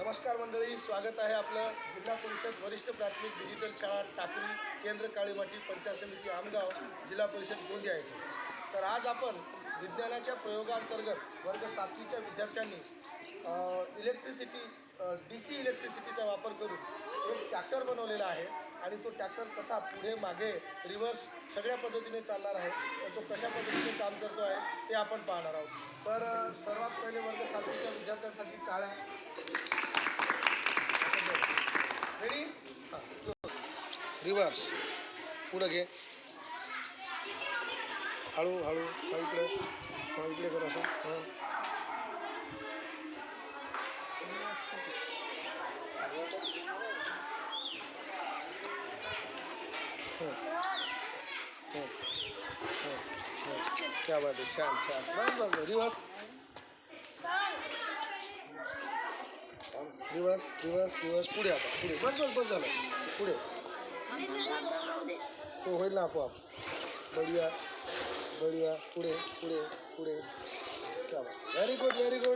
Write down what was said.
नमस्कार मंडळी स्वागत आहे आपलं जिल्हा परिषद वरिष्ठ प्राथमिक डिजिटल शाळा टाकळी केंद्र काळीमाटी पंचायत समिती आमगाव जिल्हा परिषद गोंदिया येथे. तर आज आपण विज्ञानाच्या प्रयोगांतर्गत वर्ग सातवीच्या विद्यार्थ्यांनी इलेक्ट्रिसिटी डी सी इलेक्ट्रिसिटीचा वापर करून एक ट्रॅक्टर बनवलेला आहे आणि तो ट्रॅक्टर कसा पुढे मागे रिव्हर्स सगळ्या पद्धतीने चालणार आहे तर तो कशा पद्धतीने काम करतो आहे ते आपण पाहणार आहोत. तर सर्वात पहिले वर्ग सातवीच्या विद्यार्थ्यांसाठी टाळ्या. रेडी रिवर्स पुढं घे. हळू हळू. इकडे. हा इकडे कर असं. हां. हं. हं. हं. क्या बात आहे छान छान. बरं बरं रिवर्स दिवस दिवस दिवस पुढे आता पुढे. बस बस बस झालं. पुढे. तो होईल ना आपोआप. बढिया बढिया. पुढे पुढे पुढे. Very good very good